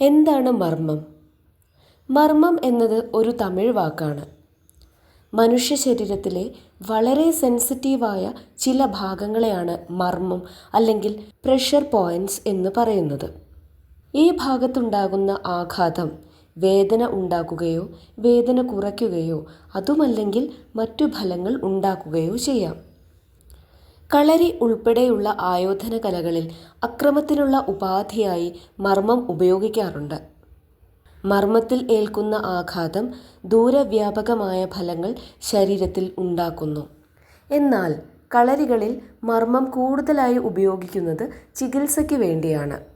എന്താണ് മർമ്മം? മർമ്മം എന്നത് ഒരു തമിഴ് വാക്കാണ്. മനുഷ്യ ശരീരത്തിലെ വളരെ സെൻസിറ്റീവായ ചില ഭാഗങ്ങളെയാണ് മർമ്മം അല്ലെങ്കിൽ പ്രഷർ പോയിന്റ്സ് എന്ന് പറയുന്നത്. ഈ ഭാഗത്തുണ്ടാകുന്ന ആഘാതം വേദന ഉണ്ടാക്കുകയോ വേദന കുറയ്ക്കുകയോ അതുമല്ലെങ്കിൽ മറ്റു ഫലങ്ങൾ ഉണ്ടാക്കുകയോ ചെയ്യാം. കളരി ഉൾപ്പെടെയുള്ള ആയോധന കലകളിൽ അക്രമത്തിനുള്ള ഉപാധിയായി മർമ്മം ഉപയോഗിക്കാറുണ്ട്. മർമ്മത്തിൽ ഏൽക്കുന്ന ആഘാതം ദൂരവ്യാപകമായ ഫലങ്ങൾ ശരീരത്തിൽ ഉണ്ടാക്കുന്നു. എന്നാൽ കളരികളിൽ മർമ്മം കൂടുതലായി ഉപയോഗിക്കുന്നത് ചികിത്സയ്ക്ക് വേണ്ടിയാണ്.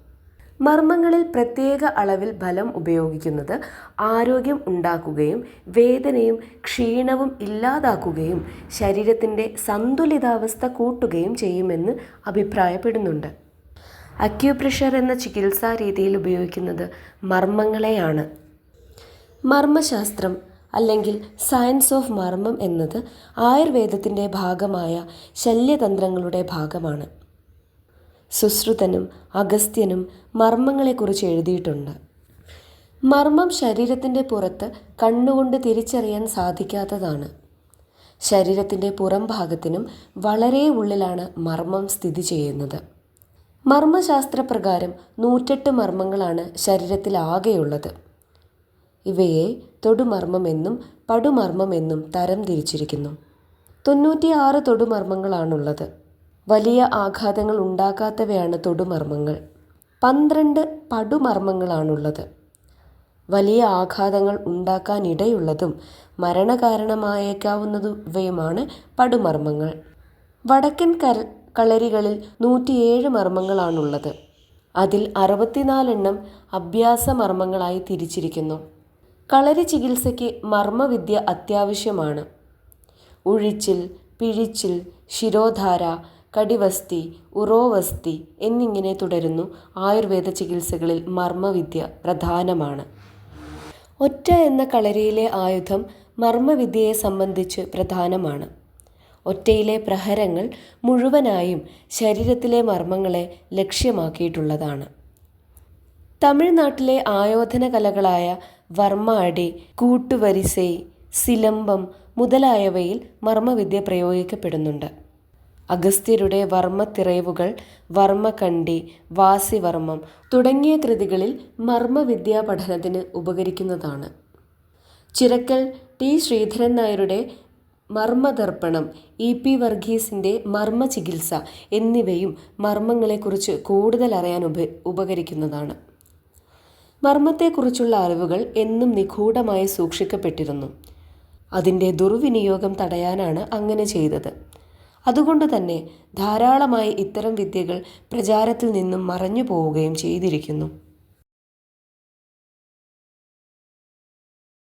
മർമ്മങ്ങളിൽ പ്രത്യേക അളവിൽ ബലം ഉപയോഗിക്കുന്നത് ആരോഗ്യം ഉണ്ടാക്കുകയും വേദനയും ക്ഷീണവും ഇല്ലാതാക്കുകയും ശരീരത്തിന്റെ സന്തുലിതാവസ്ഥ കൂട്ടുകയും ചെയ്യുമെന്ന് അഭിപ്രായപ്പെടുന്നുണ്ട്. അക്യൂപ്രഷർ എന്ന ചികിത്സാ രീതിയിൽ ഉപയോഗിക്കുന്നത് മർമ്മങ്ങളെയാണ്. മർമ്മശാസ്ത്രം അല്ലെങ്കിൽ സയൻസ് ഓഫ് മർമ്മം എന്നത് ആയുർവേദത്തിന്റെ ഭാഗമായ ശല്യതന്ത്രങ്ങളുടെ ഭാഗമാണ്. സുശ്രുതനും അഗസ്ത്യനും മർമ്മങ്ങളെക്കുറിച്ച് എഴുതിയിട്ടുണ്ട്. മർമ്മം ശരീരത്തിന്റെ പുറത്ത് കണ്ണുകൊണ്ട് തിരിച്ചറിയാൻ സാധിക്കാത്തതാണ്. ശരീരത്തിന്റെ പുറം ഭാഗത്തിനും വളരെ ഉള്ളിലാണ് മർമ്മം സ്ഥിതി ചെയ്യുന്നത്. മർമ്മശാസ്ത്രപ്രകാരം നൂറ്റെട്ട് മർമ്മങ്ങളാണ് ശരീരത്തിലാകെയുള്ളത് ഇവയെ തൊടുമർമ്മം എന്നും പടുമർമ്മം എന്നും തരം തിരിച്ചിരിക്കുന്നു. തൊണ്ണൂറ്റിയാറ് തൊടുമർമ്മങ്ങളാണുള്ളത്. വലിയ ആഘാതങ്ങൾ ഉണ്ടാക്കാത്തവയാണ് തൊടുമർമ്മങ്ങൾ. പന്ത്രണ്ട് പടുമർമ്മങ്ങളാണുള്ളത്. വലിയ ആഘാതങ്ങൾ ഉണ്ടാക്കാനിടയുള്ളതും മരണകാരണമായേക്കാവുന്നതുവയുമാണ് പടുമർമ്മങ്ങൾ. വടക്കൻ കര കളരികളിൽ നൂറ്റിയേഴ് മർമ്മങ്ങളാണുള്ളത്. അതിൽ അറുപത്തിനാലെണ്ണം അഭ്യാസ മർമ്മങ്ങളായി തിരിച്ചിരിക്കുന്നു. കളരി ചികിത്സയ്ക്ക് മർമ്മവിദ്യ അത്യാവശ്യമാണ്. ഉഴിച്ചിൽ പിഴിച്ചിൽ ശിരോധാര കടിവസ്തി ഉറോവസ്തി എന്നിങ്ങനെ തുടരുന്നു. ആയുർവേദ ചികിത്സകളിൽ മർമ്മവിദ്യ പ്രധാനമാണ്. ഒറ്റ എന്ന കളരിയിലെ ആയുധം മർമ്മവിദ്യയെ സംബന്ധിച്ച് പ്രധാനമാണ്. ഒറ്റയിലെ പ്രഹരങ്ങൾ മുഴുവനായും ശരീരത്തിലെ മർമ്മങ്ങളെ ലക്ഷ്യമാക്കിയിട്ടുള്ളതാണ്. തമിഴ്നാട്ടിലെ ആയോധന കലകളായ വർമാടി കൂട്ടുവരിസൈ സിലമ്പം മുതലായവയിൽ മർമ്മവിദ്യ പ്രയോഗിക്കപ്പെടുന്നുണ്ട്. അഗസ്ത്യരുടെ വർമ്മത്തിറയുകൾ വർമ്മകണ്ഠി വാസിവർമ്മം തുടങ്ങിയ കൃതികളിൽ മർമ്മവിദ്യാ പഠനത്തിന് ഉപകരിക്കുന്നതാണ്. ചിരക്കൽ ടി. ശ്രീധരൻ നായരുടെ മർമ്മദർപ്പണം ഇ. പി. വർഗീസിന്റെ മർമ്മ ചികിത്സ എന്നിവയും മർമ്മങ്ങളെക്കുറിച്ച് കൂടുതൽ അറിയാൻ ഉപ ഉപകരിക്കുന്നതാണ്. മർമ്മത്തെക്കുറിച്ചുള്ള അറിവുകൾ എന്നും നിഗൂഢമായി സൂക്ഷിക്കപ്പെട്ടിരുന്നു. അതിന്റെ ദുർവിനിയോഗം തടയാനാണ് അങ്ങനെ ചെയ്തത്. അതുകൊണ്ട് തന്നെ ധാരാളമായി ഇത്തരം വിദ്യകൾ പ്രചാരത്തിൽ നിന്നും മറഞ്ഞു പോവുകയും ചെയ്തിരിക്കുന്നു.